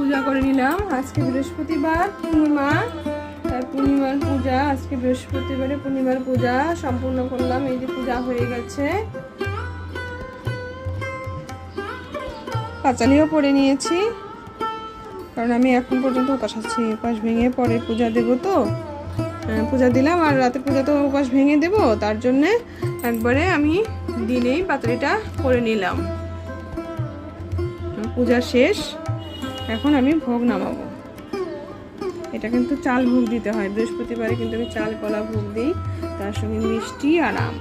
পূজা করে নিলাম। আজকে বৃহস্পতিবার, পূর্ণিমা। পূর্ণিমার পূজা, আজকে বৃহস্পতিবারে পূর্ণিমার পূজা সম্পূর্ণ করলাম। এই যে পূজা হয়ে গেছে। পাঁচালিও পরে নিয়েছি। কারণ আমি এখন পর্যন্ত উপাস আছি, উপাস ভেঙে পরে পূজা দেবো তো। পূজা দিলাম আর রাতে পূজা তো উপাস ভেঙে দেবো। তার জন্যে একবারে আমি দিনেই পাতালিটা করে নিলাম। পূজা শেষ। এখন আমি ভোগ নামাবো। এটা কিন্তু চাল ভোগ দিতে হয়। বৃহস্পতিবারে কিন্তু আমি চাল, কলা ভোগ দিই। তার সঙ্গে মিষ্টি আর আম।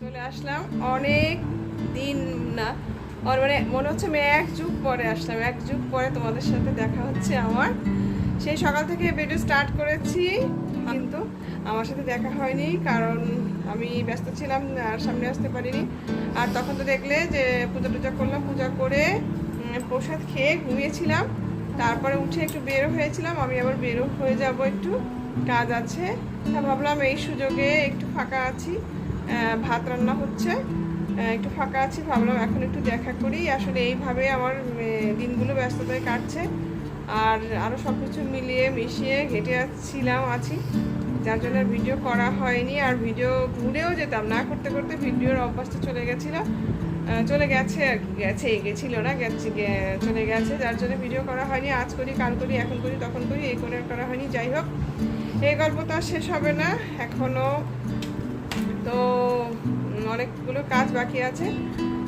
চলে আসলাম। অনেক দিন না। আর মানে মনে হচ্ছে আমি এক যুগ পরে আসলাম। এক যুগ পরে তোমাদের সাথে দেখা হচ্ছে আমার। সেই সকাল থেকে ভিডিও স্টার্ট করেছি। কিন্তু আমার সাথে দেখা হয়নি কারণ আমি ব্যস্ত ছিলাম, আর সামনে আসতে পারিনি। আর তখন তো দেখলে যে পূজা টুজা করলাম, পূজা করে প্রসাদ খেয়ে ঘুমিয়েছিলাম। তারপরে উঠে একটু বেরো হয়েছিলাম, আমি আবার বেরো হয়ে যাব একটু। কাজ আছে। তা ভাবলাম এই সুযোগে একটু ফাঁকা আছি ভাত রান্না হচ্ছে। একটু ফাঁকা আছি, ভাবলাম এখন একটু দেখা করি। আসলে এইভাবে আমার দিনগুলো ব্যস্ততায় কাটছে। আর আরও সব কিছু মিলিয়ে মিশিয়ে হেঁটে ছিলাম আছি। যার জন্য ভিডিও করা হয়নি, আর ভিডিও ঘুরেও যেতাম না। করতে করতে ভিডিওর অভ্যাসটা চলে গেছিল। চলে গেছে আর গেছে, গেছিল না, গেছে চলে গেছে। যার জন্য ভিডিও করা হয়নি। আজ করি, কাল করি, এখন করি, তখন করি, এই করে করা হয়নি। যাই হোক, এই গল্প তো আর শেষ হবে না এখনও তো অনেকগুলো কাজ বাকি আছে।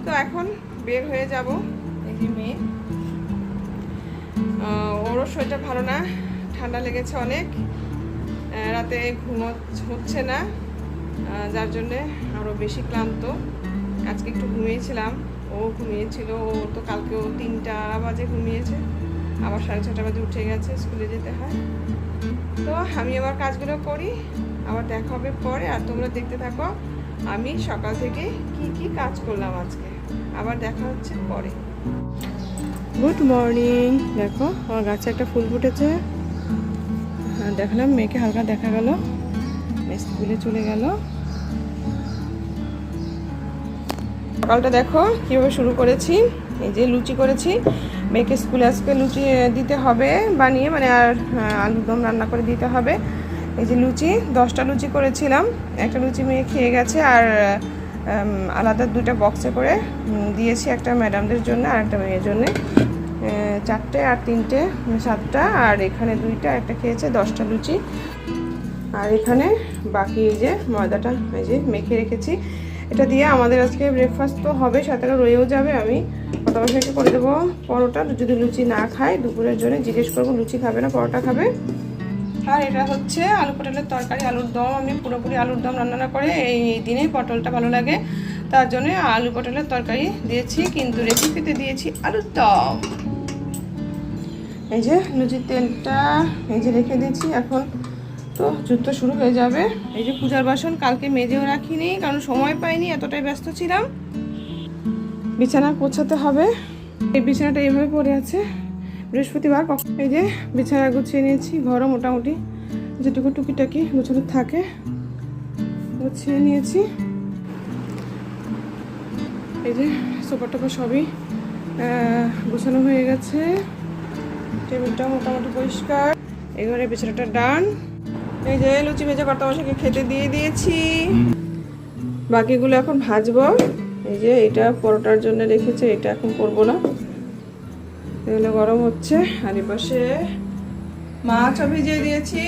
তো এখন বের হয়ে যাব, এই যে মেয়ে। ওরও শরীরটা ভালো না, ঠান্ডা লেগেছে অনেক। রাতে ঘুমো হচ্ছে না যার জন্যে আরও বেশি ক্লান্ত। আজকে একটু ঘুমিয়েছিলাম, ও ঘুমিয়েছিল, ও তো কালকেও তিনটা বাজে ঘুমিয়েছে। আবার সাড়ে ছটা বাজে উঠে গেছে, স্কুলে যেতে হয়। তো আমি আমার কাজগুলো করি, আবার দেখা হবে পরে। আর তোমরা দেখতে থাকো, আমি সকাল থেকে কি কি কাজ করলাম আজকে। আবার দেখা হচ্ছে পরে। গুড মর্নিং দেখো, আমার গাছে একটা ফুল ফুটেছে। দেখালাম মেয়েকে হালকা দেখা গেল। স্কুলে চলে গেল। সকালটা দেখো কীভাবে শুরু করেছি। এই যে লুচি করেছি। মেয়েকে স্কুলে আজকে লুচি দিতে হবে বানিয়ে মানে আর আহ, আলুর দম রান্না করে দিতে হবে। এই যে লুচি দশটা লুচি করেছিলাম। একটা লুচি মেয়ে খেয়ে গেছে আর আলাদা দুটা বক্সে করে দিয়েছি একটা ম্যাডামদের জন্য আর একটা মেয়ের জন্যে। চারটে আর তিনটে সাতটা, আর এখানে দুইটা, একটা খেয়েছে, দশটা লুচি। আর এখানে বাকি এই যে ময়দাটা, এই যে মেখে রেখেছি। এটা দিয়ে আমাদের আজকে ব্রেকফাস্ট তো হবে, সাথে রয়েও যাবে, আমি কত বছরকে করে দেবো পরোটা। যদি লুচি না খায়, দুপুরের জন্য জিজ্ঞেস করব, লুচি খাবে না, পরোটা খাবে। আর এটা হচ্ছে আলু পটলের তরকারি, আলুর দম। আমি পুরোপুরি আলুর দম রান্না করে এই দিনে পটলটা ভালো লাগে। তার জন্য আলু পটলের তরকারি দিয়েছি, কিন্তু রেসিপিতে দিয়েছি আলুর দম। এই যে লুচির তেলটা, এই যে রেখে দিয়েছি এখন। তো যুদ্ধ শুরু হয়ে যাবে। এই যে পূজার বাসন, কালকে মেজেও রাখিনি, কারণ সময় পাইনি, এতটাই ব্যস্ত ছিলাম। বিছানা পোছাতে হবে। এই বিছানাটা এইভাবে পড়ে আছে। বৃহস্পতিবার এই যে বিছানা গুছিয়ে নিয়েছি, ঘরও মোটামুটি যেটুকু টুকিটাকি গুছানো থাকে, গুছিয়ে নিয়েছি। এই যে সোফা টোপা সবই গোছানো হয়ে গেছে। টেবিলটা মোটামুটি পরিষ্কার। এই ঘরে বিছানাটা ডান। এই যে লুচি ভেজে কর্তা মশাকে খেতে দিয়ে দিয়েছি। বাকিগুলো এখন ভাজবো। এই যে এটা পরোটার জন্য রেখেছে, এটা এখন করব না। এগুলো গরম হচ্ছে। আর এপাশে মাছও ভিজিয়ে দিয়েছি।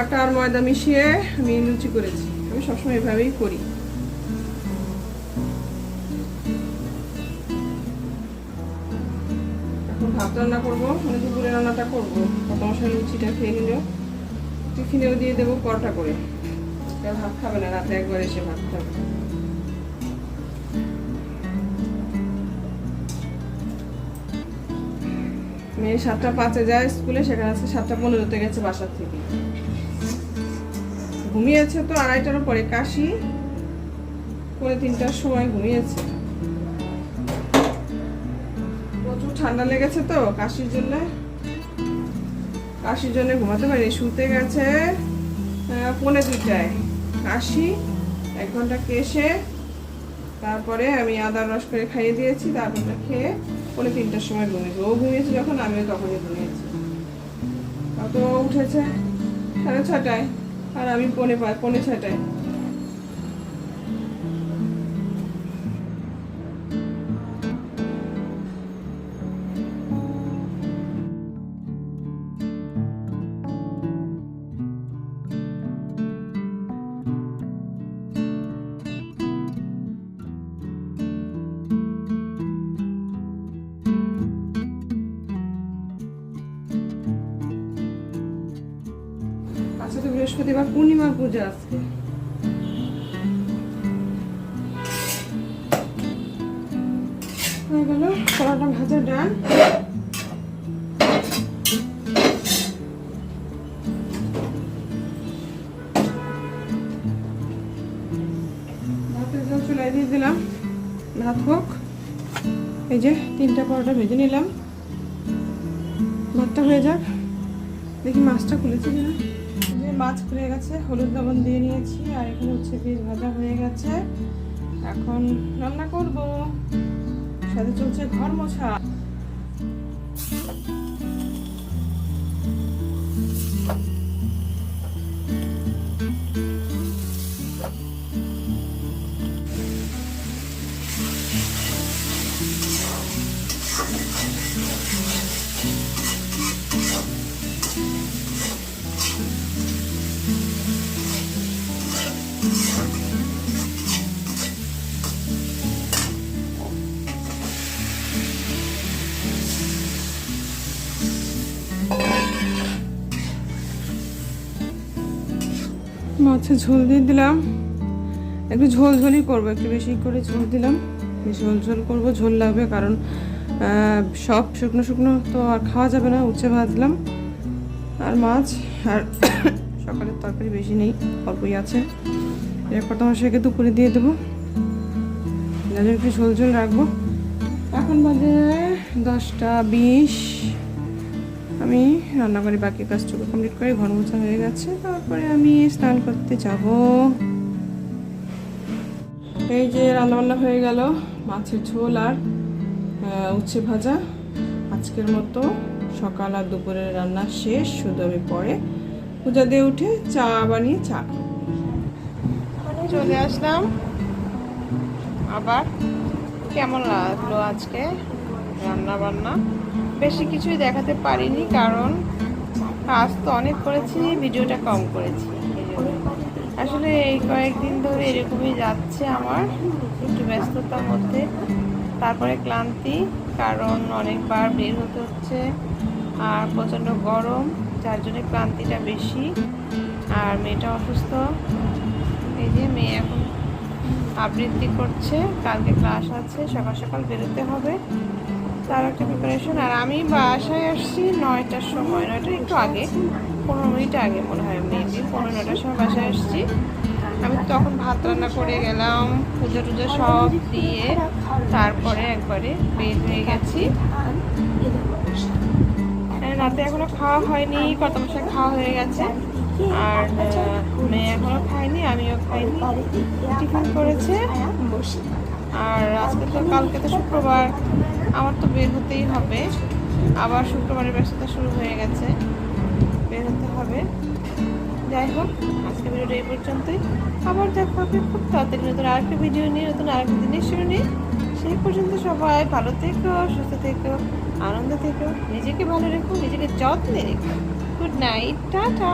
আটা আর ময়দা মিশিয়ে আমি লুচি করেছি। আমি সবসময় এভাবেই করি। এখন ভাত রান্না করব মানে দুপুরে রান্নাটা করব। কত মশলা লুচিটা খেয়ে নিল। টিফিনেও দিয়ে দেবো পরোটা করে। ভাত খাবে না, রাতে একবার এসে ভাত খাবে। মেয়ে সাতটা পাঁচে যায় স্কুলে, সেখানে আজকে সাতটা পনেরোতে গেছে বাসার থেকে। ঘুমিয়েছে তো আড়াইটার পরে কাশি পরে তিনটার সময় ঘুমিয়েছে। প্রচুর ঠান্ডা লেগেছে তো কাশির জন্য। কাশির জন্য ঘুমাতে পারি শুতে গেছে পৌনে দুইটায়। কাশি, এক ঘণ্টা কেশে, তারপরে আমি আদার রস করে খাইয়ে দিয়েছি, তারপরে খেয়ে পৌনে তিনটার সময় ঘুমিয়েছে ও ঘুমিয়েছে যখন, আমিও তখনই ঘুমিয়েছি। তো উঠেছে? সাড়ে ছটায়। আর আমি পনে পনে ছটায় আজকে তো বৃহস্পতিবার পূর্ণিমা পূজা আজকে ভাজা ভাতের চুলাই দিয়ে দিলাম। ভাত এই যে, তিনটা পরোটা ভেজে নিলাম। ভাতটা হয়ে যাক। দেখি মাছটা খুলেছে কিনা। মাছ খুলে গেছে, হলুদ লবণ দিয়ে নিয়েছি, আর এখানে হচ্ছে বীজ ভাজা হয়ে গেছে। এখন রান্না করব। সাথে চলছে ঘর মোছা। মাছের ঝোল দিয়ে দিলাম। একটু ঝোল ঝোলই করব, একটু বেশি করে ঝোল দিলাম। ঝোল ঝোল করব, ঝোল লাগবে কারণ সব শুকনো শুকনো তো আর খাওয়া যাবে না, উচ্ছে ভাজলাম। আর মাছ, আর সকালের তরকারি বেশি নেই, অল্পই আছে। এরপর তোমার সেকে দুপুরে দিয়ে দেবো। একটু ঝোল ঝোল রাখব। এখন বাজে দশটা বিশ। আমি রান্না করি বাকি কাজটুকু কমপ্লিট করে ঘর মোছা হয়ে গেছে, তারপরে আমি স্নান করতে যাব। এই যে রান্নাবান্না হয়ে গেল, মাছের ঝোল আর উচ্ছে ভাজা। আজকের মতো সকাল আর দুপুরের রান্না শেষ, শুধু আমি পরে পূজা দিয়ে উঠে চা বানিয়ে চা। চলে আসলাম। আবার কেমন লাগল আজকে রান্না বান্না বেশি কিছুই দেখাতে পারিনি, কারণ কাজ তো অনেক করেছি, ভিডিওটা কম করেছি। আসলে এই কয়েকদিন ধরে এরকমই যাচ্ছে আমার, একটু ব্যস্ততার মধ্যে। তারপরে ক্লান্তি, কারণ অনেকবার বের হতে হচ্ছে, আর প্রচণ্ড গরম, যার জন্য ক্লান্তিটা বেশি। আর মেয়েটা অসুস্থ, এই যে মেয়ে এখন আবৃত্তি করছে, কালকে ক্লাস আছে, সকাল সকাল বেরোতে হবে। তার একটা প্রিপারেশন আর আমি বাসায় আসছি নয়টার সময়। নয়টার একটু আগে পনেরো মিনিট আগে মনে হয় মেবি পনেরো নয়টার সময় বাসায় আসছি। আমি তখন ভাত রান্না করে গেলাম পুজো টুজো সব দিয়ে তারপরে একবারে বের হয়ে গেছি। হ্যাঁ, রাতে এখনও খাওয়া হয়নি কত মশাই খাওয়া হয়ে গেছে। আর মেয়ে এখনও খায়নি আমিও খাইনি। টিফিন করেছে। আর আজকে তো কালকে তো শুক্রবার। আমার তো বের হতেই হবে। আবার শুক্রবারের ব্যস্ততা শুরু হয়ে গেছে। বের হতে হবে। যাই হোক আজকে ভিডিওটা এই পর্যন্তই। আবার দেখা হবে খুব তাড়াতাড়ি নতুন আরেকটা ভিডিও নিয়ে, নতুন আরেকটা জিনিস শুরু নিয়ে। সেই পর্যন্ত সবাই ভালো থেকো, সুস্থ থেকো, আনন্দ থেকো, নিজেকে ভালো রেখো, নিজেকে যত্নে রেখো। Good night, tata.